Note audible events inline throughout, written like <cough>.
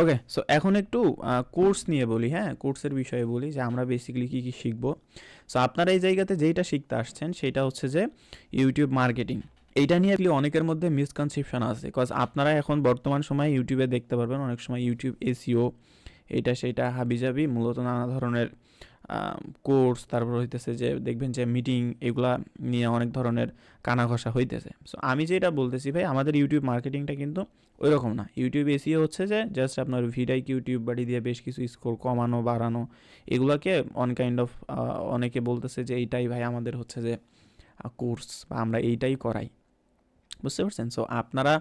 Okay so এখন একটু course নিয়ে বলি হ্যাঁ? কোর্সের বিষয়ে বলি যে আমরা বেসিক্যালি কী কী শিখব। সো আপনারা এই জায়গাতে যেইটা শিখতে আসছেন সেটা হচ্ছে যে ইউটিউব মার্কেটিং এইটা নিয়ে actually অনেকের মধ্যে মিসকনসেপশন আছে বিকজ আপনারা এখন বর্তমান সময়ে ইউটিউবে দেখতে পারবেন, অনেক সময় ইউটিউব এসিও এটা সেটা হাবিজাবি, মূলত নানা ধরনের কোর্স তারপর হইতেছে যে দেখবেন যে মিটিং এগুলা নিয়ে অনেক ধরনের কানা ঘষা হইতেছে। সো আমি যেটা বলতেছি ভাই, আমাদের ইউটিউব মার্কেটিংটা কিন্তু ওই রকম না ইউটিউব এসিও হচ্ছে যে জাস্ট আপনার ভিডাই ইউটিউব বাড়ি দিয়ে বেশ কিছু স্কোর কমানো, বাড়ানো, এগুলোকে অন কাইন্ড অফ অনেকে বলতেছে যে, এইটাই ভাই আমাদের হচ্ছে যে কোর্স বা আমরা এইটাই করাই। বুঝতে পারছেন? সো আপনারা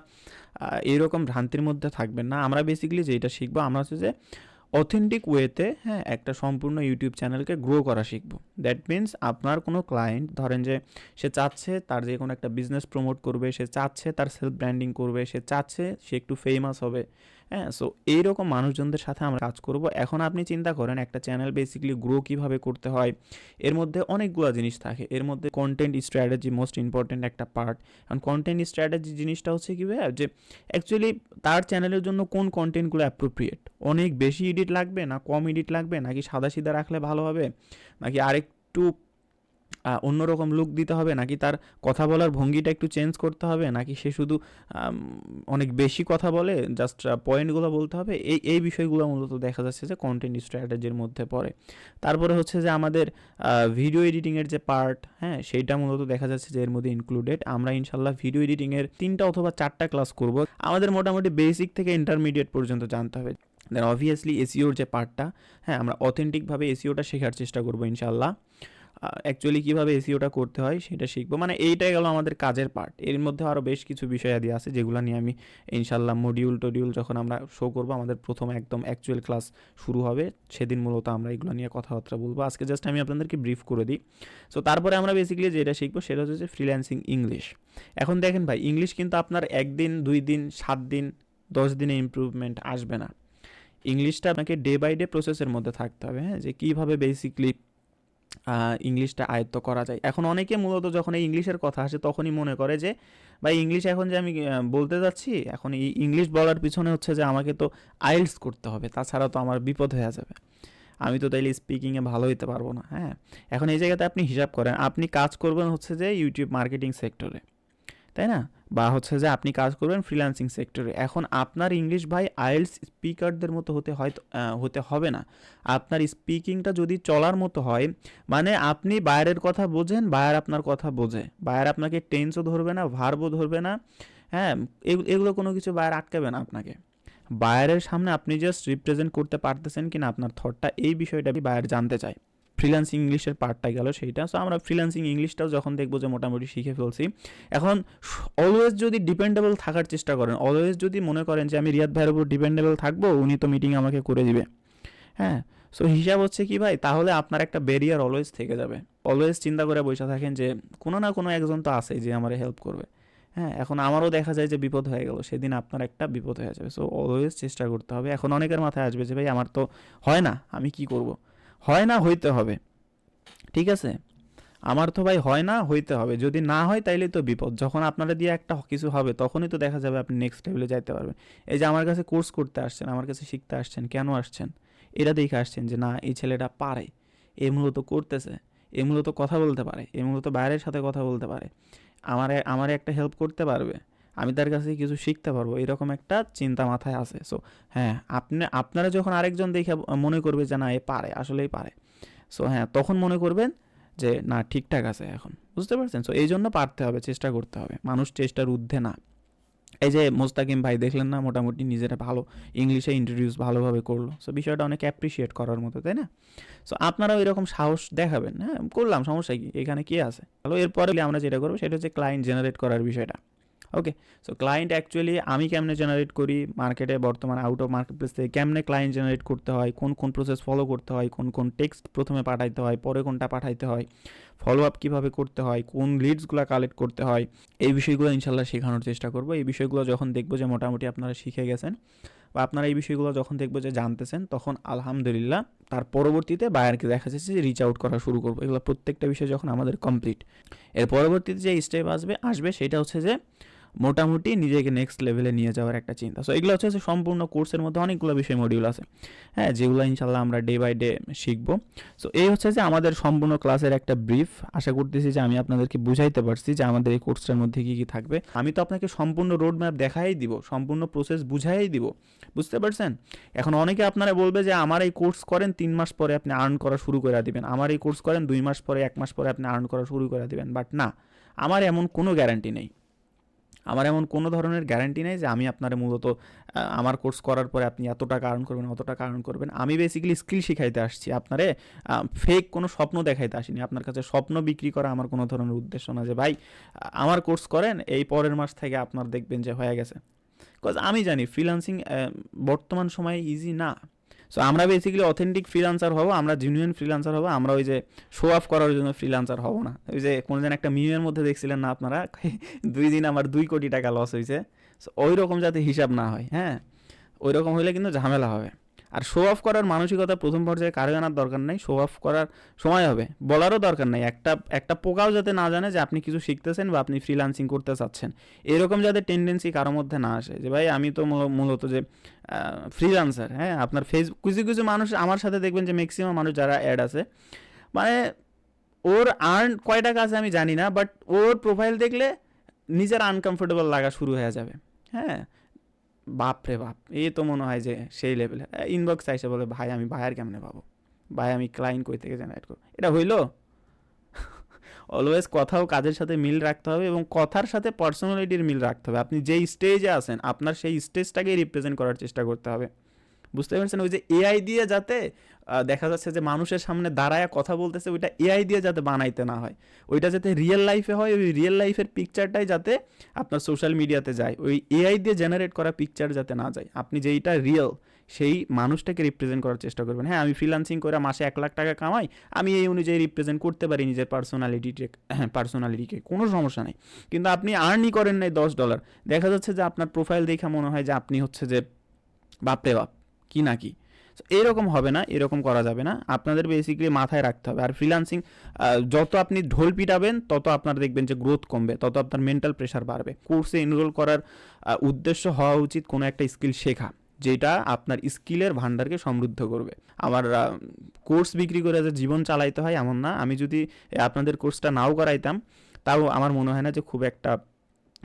এইরকম ভ্রান্তির মধ্যে থাকবেন না। আমরা বেসিক্যালি যেটা শিখব, আমরা হচ্ছে যে অথেন্টিক ওয়েতে হ্যাঁ একটা সম্পূর্ণ ইউটিউব চ্যানেলকে গ্রো করা শিখব। দ্যাট মিন্স আপনার কোনো ক্লায়েন্ট ধরেন যে সে চাচ্ছে তার যে কোনো একটা বিজনেস প্রমোট করবে, সে চাচ্ছে তার সেলফ ব্র্যান্ডিং করবে, সে চাচ্ছে সে একটু ফেমাস হবে হ্যাঁ সো এইরকম মানুষজনদের সাথে আমরা কাজ করব। এখন আপনি চিন্তা করেন, একটা চ্যানেল বেসিক্যালি গ্রো কীভাবে করতে হয়, এর মধ্যে অনেকগুলো জিনিস থাকে। এর মধ্যে কন্টেন্ট স্ট্র্যাটেজি মোস্ট ইম্পর্টেন্ট একটা পার্ট কারণ কন্টেন্ট স্ট্র্যাটেজি জিনিসটা হচ্ছে কি ভাইয়া, যে অ্যাকচুয়ালি তার চ্যানেলের জন্য কোন কন্টেন্টগুলো অ্যাপ্রোপ্রিয়েট অনেক বেশি এডিট লাগবে না, কম এডিট লাগবে? নাকি সাদা সিধা রাখলে ভালো হবে? নাকি আরেকটু অন্যরকম লুক দিতে হবে? নাকি তার কথা বলার ভঙ্গিটা একটু চেঞ্জ করতে হবে? নাকি সে শুধু অনেক বেশি কথা বলে? জাস্ট পয়েন্টগুলো বলতে হবে? এই এই বিষয়গুলো মূলত দেখা যাচ্ছে যে কন্টেন্ট স্ট্র্যাটেজির মধ্যে পড়ে। তারপরে হচ্ছে যে আমাদের ভিডিও এডিটিংয়ের যে পার্ট হ্যাঁ সেইটা মূলত দেখা যাচ্ছে যে এর মধ্যে ইনক্লুডেড আমরা ইনশাল্লাহ ভিডিও এডিটিংয়ের তিনটা অথবা চারটা ক্লাস করব। আমাদের মোটামুটি বেসিক থেকে ইন্টারমিডিয়েট পর্যন্ত জানতে হবে। দেন অবভিয়াসলি এসিওর যে পার্টটা হ্যাঁ আমরা অথেন্টিকভাবে এসিওটা শেখার চেষ্টা করব ইনশাল্লাহ অ্যাকচুয়ালি কীভাবে এসিওটা করতে হয় সেটা শিখব। মানে এইটাই গেল আমাদের কাজের পার্ট এর মধ্যে আরও বেশ কিছু বিষয়াদি আছে যেগুলো নিয়ে আমি ইনশাল্লাহ মডিউল টডিউল যখন আমরা শো করব, আমাদের প্রথম একদম অ্যাকচুয়াল ক্লাস শুরু হবে। সেদিন মূলত আমরা এগুলো নিয়ে কথাবার্তা বলব। আজকে জাস্ট আমি আপনাদেরকে ব্রিফ করে দিই। সো তারপরে আমরা বেসিক্যালি যেটা শিখব সেটা হচ্ছে ফ্রিল্যান্সিং ইংলিশ এখন দেখেন ভাই ইংলিশ কিন্তু আপনার একদিন, দুই দিন, সাত দিন, দশ দিনে ইমপ্রুভমেন্ট আসবে না। ইংলিশটা আপনাকে ডে বাই ডে প্রসেসের মধ্যে থাকতে হবে হ্যাঁ? যে কীভাবে বেসিকলি ইংলিশটা আয়ত্ত করা যায়। এখন অনেকে মূলত যখন এই ইংলিশের কথা আসে, তখনই মনে করে যে, ভাই, ইংলিশ এখন যে আমি বলতে যাচ্ছি, এখন এই ইংলিশ বলার পিছনে হচ্ছে যে আমাকে তো আইলস করতে হবে, তাছাড়া তো আমার বিপদ হয়ে যাবে। আমি তো তাইলে স্পিকিংয়ে ভালো হইতে পারব না। হ্যাঁ এখন এই জায়গাতে আপনি হিসাব করেন, আপনি কাজ করবেন হচ্ছে যে ইউটিউব মার্কেটিং সেক্টরে তাই না? বা হচ্ছে যে আপনি কাজ করবেন ফ্রিল্যান্সিং সেক্টরে এখন আপনার ইংলিশ ভাই আইএলস স্পিকারদের মতো হতে আহ, হতে হবে না। আপনার স্পিকিংটা যদি চলার মতো হয় মানে আপনি বাইরের কথা বোঝেন বায়ার আপনার কথা বোঝে। বায়ার আপনাকে টেন্সও ধরবে না ভার্বও ধরবে না। হ্যাঁ এগু- এগুলো কোনো কিছু বায়ার আটকাবে না আপনাকে। বায়ারের সামনে আপনি জাস্ট রিপ্রেজেন্ট করতে পারতেছেন কিনা আপনার থটটা এই বিষয়টা বায়ার জানতে চায়। ফ্রিল্যান্সিং ইংলিশের পার্টটা গেল সেইটা। সো আমরা ফ্রিল্যান্সিং ইংলিশটাও যখন দেখব যে মোটামুটি শিখে ফেলছি। এখন অলওয়েজ যদি ডিপেন্ডেবল থাকার চেষ্টা করেন অলওয়েজ যদি মনে করেন যে আমি রিয়াদ ভাইয়ের উপর ডিপেন্ডেবল থাকব, উনি তো মিটিং আমাকে করে দিবে। হ্যাঁ? সো হিসাব হচ্ছে কি ভাই? তাহলে আপনার একটা ব্যারিয়ার অলওয়েজ থেকে যাবে। অলওয়েজ চিন্তা করে বসে থাকেন যে কোনো না কোনো একজন তো আছে যে আমার হেল্প করবে। হ্যাঁ? এখন আমারও দেখা যায় যে বিপদ হয়ে গেল, সেদিন আপনার একটা বিপদ হয়ে যাবে। সো অলওয়েজ চেষ্টা করতে হবে। এখন অনেকের মাথায় আসবে যে ভাই, আমার তো হয় না, আমি কি করব? হয় না, হইতে হবে। ঠিক আছে? আমার তো ভাই হয় না, হইতে হবে। যদি না হয়, তাইলে তো বিপদ। যখন আপনারা দিয়ে একটা কিছু হবে, তখনই তো দেখা যাবে আপনি নেক্সট লেভেলে যাইতে পারবেন। এই যে আমার কাছে কোর্স করতে আসছেন, আমার কাছে শিখতে আসছেন, কেন আসছেন? এটা দেখে আসছেন যে, না, এই ছেলেটা পারে। এ মূলত করতেছে। এ মূলত কথা বলতে পারে। এ মূলত বাইরের সাথে কথা বলতে পারে। আমার আমার একটা হেল্প করতে পারবে? আমি তার কাছে কিছু শিখতে পারব, এরকম একটা চিন্তা মাথায় আছে। সো হ্যাঁ আপনি, আপনারা যখন আরেকজন দেখে মনে করবে যে না, এ পারে, আসলেই পারে। সো হ্যাঁ তখন মনে করবেন যে না, ঠিকঠাক আছে এখন। বুঝতে পারছেন? সো এই জন্য পারতে হবে, চেষ্টা করতে হবে। মানুষ চেষ্টার ঊর্ধ্বে না। এই যে মোস্তাকিম ভাই দেখলেন না, মোটামুটি নিজেরা ভালো ইংলিশে ইন্ট্রোডিউস ভালোভাবে করল। সো বিষয়টা অনেক অ্যাপ্রিসিয়েট করার মতো, তাই না? সো আপনারাও এরকম সাহস দেখাবেন। হ্যাঁ করলাম, সমস্যা কি? এখানে কি আছে? ভালো এরপরে আমরা যেটা করব, সেটা হচ্ছে ক্লায়েন্ট জেনারেট করার বিষয়টা। ওকে সো ক্লায়েন্ট অ্যাকচুয়ালি আমি কেমনে জেনারেট করি? মার্কেটে বর্তমান আউট অফ মার্কেট প্লেস থেকে কেমনে ক্লায়েন্ট জেনারেট করতে হয়? কোন কোন প্রসেস ফলো করতে হয়? কোন কোন টেক্সট প্রথমে পাঠাইতে হয়? পরে কোনটা পাঠাইতে হয়? ফলো আপ কীভাবে করতে হয়? কোন লিডসগুলো কালেক্ট করতে হয়? এই বিষয়গুলো ইনশাল্লাহ শেখানোর চেষ্টা করব। এই বিষয়গুলো যখন দেখব যে মোটামুটি আপনারা শিখে গেছেন বা আপনারা এই বিষয়গুলো যখন দেখব যে জানতেছেন, তখন আলহামদুলিল্লাহ তার পরবর্তীতে বায়ারকে দেখা যাচ্ছে যে রিচ আউট করা শুরু করব। এগুলো প্রত্যেকটা বিষয় যখন আমাদের কমপ্লিট এর পরবর্তীতে যে স্টেপ আসবে আসবে সেটা হচ্ছে যে মোটামুটি নিজেকে নেক্সট লেভেলে নিয়ে যাওয়ার একটা চিন্তা। সো এগুলো হচ্ছে সম্পূর্ণ কোর্সের মধ্যে অনেকগুলো বিষয় মডিউল আছে। হ্যাঁ যেগুলো ইনশাল্লাহ আমরা ডে বাই ডে শিখব। সো এই হচ্ছে যে আমাদের সম্পূর্ণ ক্লাসের একটা ব্রিফ আশা করতেছি যে আমি আপনাদেরকে বুঝাইতে পারছি যে আমাদের এই কোর্সটার মধ্যে কী কী থাকবে। আমি তো আপনাকে সম্পূর্ণ রোড ম্যাপ দেখাই দিব, সম্পূর্ণ প্রসেস বুঝাই দিব। বুঝতে পারছেন? এখন অনেকে আপনারা বলবে যে আমার এই কোর্স করেন, তিন মাস পরে আপনি আর্ন করা শুরু করে দিবেন। আমার এই কোর্স করেন, দুই মাস পরে, এক মাস পরে আপনি আর্ন করা শুরু করে দিবেন। বাট না, আমার এমন কোনো গ্যারান্টি নেই। আমার এমন কোনো ধরনের গ্যারান্টি নেই যে আমি আপনার মূলত আমার কোর্স করার পরে আপনি এত টাকা আর্ন করবেন, অত টাকা আর্ন করবেন। আমি বেসিক্যালি স্কিল শিখাইতে আসছি আপনারে ফেক কোনো স্বপ্ন দেখাইতে আসিনি। আপনার কাছে স্বপ্ন বিক্রি করা আমার কোনো ধরনের উদ্দেশ্য না যে, ভাই, আমার কোর্স করেন, এই পরের মাস থেকে আপনার দেখবেন যে হয়ে গেছে। বিকজ আমি জানি ফ্রিলান্সিং বর্তমান সময়ে ইজি না। সো আমরা বেসিক্যালি অথেন্টিক ফ্রিলান্সার হব, আমরা জেনুইন ফ্রিলান্সার হব, আমরা ওই যে শো অফ করার জন্য ফ্রিলান্সার হব না। ওই যে কোনো দিন একটা মিমের মধ্যে দেখছিলেন না আপনারা? <laughs> দুই দিন আমার দুই কোটি টাকা লস হয়েছে সো ওই রকম যাতে হিসাব না হয় হ্যাঁ? ওই রকম হইলে কিন্তু ঝামেলা হবে। আর শো অফ করার মানসিকতা প্রথম পর্যায়ে কারও জানার দরকার নেই শো অফ করার সময় হবে, বলারও দরকার নেই। একটা একটা পোকাও যাতে না জানে যে আপনি কিছু শিখতেছেন বা আপনি ফ্রিলান্সিং করতে চাচ্ছেন। এরকম যাতে টেন্ডেন্সি কারও মধ্যে না আসে যে, ভাই, আমি তো মূলত যে ফ্রিলান্সার হ্যাঁ আপনার ফেস কিছু কিছু মানুষ আমার সাথে দেখবেন যে ম্যাক্সিমাম মানুষ যারা অ্যাড আছে। মানে ওর আর্ন কয় টাকা আছে আমি জানি না বাট ওর প্রোফাইল দেখলে নিজের আনকমফোর্টেবল লাগা শুরু হয়ে যাবে। হ্যাঁ বাপ রে বাপ, এ তো মনে হয় যে সেই লেভেলে ইনবক্স আইসে বলে, ভাই, আমি ভাইয়ার কেমনে পাবো? ভাই, আমি ক্লায়েন্ট কই থেকে জেনারেট করব? এটা হইল? <laughs> অলওয়েজ কথাও কাজের সাথে মিল রাখতে হবে এবং কথার সাথে পার্সোনালিটির মিল রাখতে হবে। আপনি যেই স্টেজে আছেন, আপনার সেই স্টেজটাকেই রিপ্রেজেন্ট করার চেষ্টা করতে হবে। বুঝতে পারছেন? ওই যে এআই দিয়ে যাতে দেখা যাচ্ছে যে মানুষের সামনে দাঁড়ায় কথা বলতেছে, ওইটা এআই দিয়ে যাতে বানাইতে না হয়। ওইটা যাতে রিয়েল লাইফে হয়, ওই রিয়েল লাইফের পিকচারটাই যাতে আপনার সোশ্যাল মিডিয়াতে যায়। ওই এআই দিয়ে জেনারেট করা পিকচার যাতে না যায়। আপনি যেইটা রিয়েল সেই মানুষটাকে রিপ্রেজেন্ট করার চেষ্টা করবেন। হ্যাঁ আমি ফ্রিলান্সিং করে মাসে এক লাখ টাকা কামাই, আমি এই অনুযায়ী রিপ্রেজেন্ট করতে পারি নিজের পার্সোনালিটিকে হ্যাঁ পার্সোনালিটিকে কোনো সমস্যা নেই। কিন্তু আপনি আর্নই করেন নাই দশ ডলার দেখা যাচ্ছে যে আপনার প্রোফাইল দেখে মনে হয় যে আপনি হচ্ছে যে বাপরে বাপ। কি না কি। এরকম হবে না, এরকম করা যাবে না। আপনাদের বেসিক্যালি মাথায় রাখতে হবে। আর ফ্রিলান্সিং যত আপনি ঢোল পিটাবেন, তত আপনার দেখবেন যে গ্রোথ কমবে, তত আপনার মেন্টাল প্রেশার বাড়বে। কোর্সে এনরোল করার উদ্দেশ্য হওয়া উচিত কোনো একটা স্কিল শেখা, যেটা আপনার স্কিলের ভান্ডারকে সমৃদ্ধ করবে। আমার কোর্স বিক্রি করে যে জীবন চালাইতে হয় এমন না। আমি যদি আপনাদের কোর্সটা নাও করাইতাম, তাও আমার মনে হয় না যে খুব একটা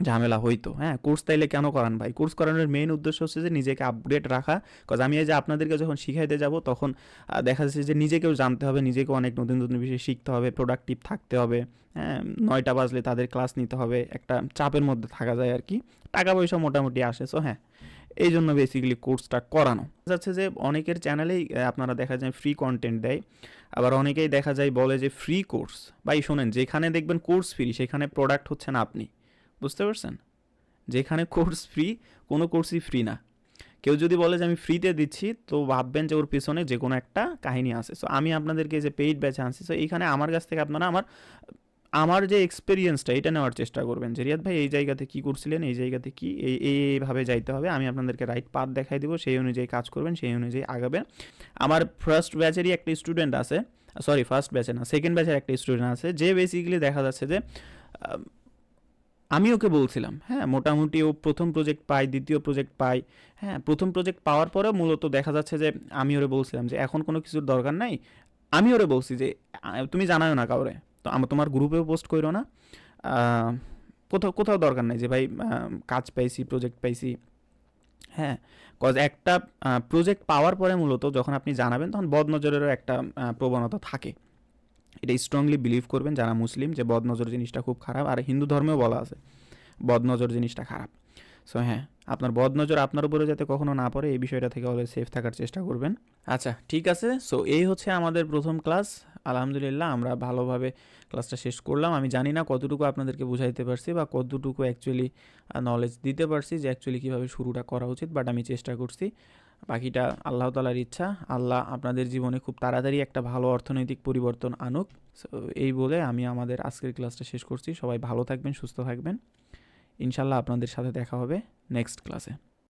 ঝামেলা হইতো। হ্যাঁ কোর্স তাইলে কেন করান ভাই? কোর্স করানোর মেইন উদ্দেশ্য হচ্ছে যে নিজেকে আপডেট রাখা। কজ আমি এই যে আপনাদেরকে যখন শিখাইতে যাব, তখন দেখা যাচ্ছে যে নিজেকেও জানতে হবে, নিজেকেও অনেক নতুন নতুন বিষয় শিখতে হবে প্রোডাক্টিভ থাকতে হবে। হ্যাঁ নয়টা বাজলে তাদের ক্লাস নিতে হবে, একটা চাপের মধ্যে থাকা যায় আর কি টাকা পয়সা মোটামুটি আসে সো হ্যাঁ। এই জন্য বেসিক্যালি কোর্সটা করানো। যাচ্ছে যে অনেকের চ্যানেলেই আপনারা দেখা যায় ফ্রি কন্টেন্ট দেয়। আবার অনেকেই দেখা যায় বলে যে ফ্রি কোর্স ভাই শোনেন, যেখানে দেখবেন কোর্স ফ্রি সেখানে প্রোডাক্ট হচ্ছে না আপনি। বুঝতে পারছেন? যেখানে কোর্স ফ্রি কোনো কোর্সই ফ্রি না। কেউ যদি বলে যে আমি ফ্রিতে দিচ্ছি, তো ভাববেন যে ওর পিছনে যে কোনো একটা কাহিনী আছে। সো আমি আপনাদেরকে যে পেইড ব্যাচে আনছি সো এইখানে আমার কাছ থেকে আপনারা আমার আমার যে এক্সপিরিয়েন্সটা এটা নেওয়ার চেষ্টা করবেন। যে রিয়াদ ভাই, এই জায়গাতে কী করছিলেন, এই জায়গাতে কি, এই, এই- এইভাবে যাইতে হবে, আমি আপনাদেরকে রাইট পাথ দেখাই দেবো, সেই অনুযায়ী কাজ করবেন, সেই অনুযায়ী আগাবেন। আমার ফার্স্ট ব্যাচেরই একটা স্টুডেন্ট আছে সরি ফার্স্ট ব্যাচে না সেকেন্ড ব্যাচের একটা স্টুডেন্ট আছে, যে বেসিক্যালি দেখা যাচ্ছে যে আমি ওকে বলছিলাম হ্যাঁ মোটামুটি ও প্রথম প্রজেক্ট পাই দ্বিতীয় প্রজেক্ট পাই হ্যাঁ প্রথম প্রজেক্ট পাওয়ার পরেও মূলত দেখা যাচ্ছে যে আমি ওরে বলছিলাম যে, এখন কোনো কিছুর দরকার নাই। আমি ওরে বলছি যে তুমি জানাও না কাউরে। তো আমার তোমার গ্রুপেও পোস্ট করো না। কোথাও কোথাও দরকার নাই যে, ভাই কাজ পাইছি প্রজেক্ট পাইছি। হ্যাঁ কজ একটা প্রজেক্ট পাওয়ার পরে মূলত যখন আপনি জানাবেন, তখন বদনজরেরও একটা প্রবণতা থাকে। এটা স্ট্রংলি বিলিভ করবেন যারা মুসলিম যে বদনজর জিনিসটা খুব খারাপ। আর হিন্দু ধর্মেও বলা আছে, বদনজর জিনিসটা খারাপ। সো হ্যাঁ আপনার বদনজর আপনার উপরে যাতে কখনো না পড়ে, এই বিষয়টা থেকে অলওয়েজ সেফ থাকার চেষ্টা করবেন। আচ্ছা ঠিক আছে। সো এই হচ্ছে আমাদের প্রথম ক্লাস আলহামদুলিল্লাহ, আমরা ভালোভাবে ক্লাসটা শেষ করলাম। আমি জানি না কতটুকু আপনাদেরকে বুঝাইতে পারছি বা কতটুকু অ্যাকচুয়ালি নলেজ দিতে পারছি যে অ্যাকচুয়ালি কীভাবে শুরুটা করা উচিত বাট আমি চেষ্টা করছি। বাকিটা আল্লাহ তালার ইচ্ছা। আল্লাহ আপনাদের জীবনে খুব তাড়াতাড়ি একটা ভালো অর্থনৈতিক পরিবর্তন আনুক। এই বলে আমি আমাদের আজকের ক্লাসটা শেষ করছি। সবাই ভালো থাকবেন, সুস্থ থাকবেন। ইনশাল্লাহ আপনাদের সাথে দেখা হবে নেক্সট ক্লাসে।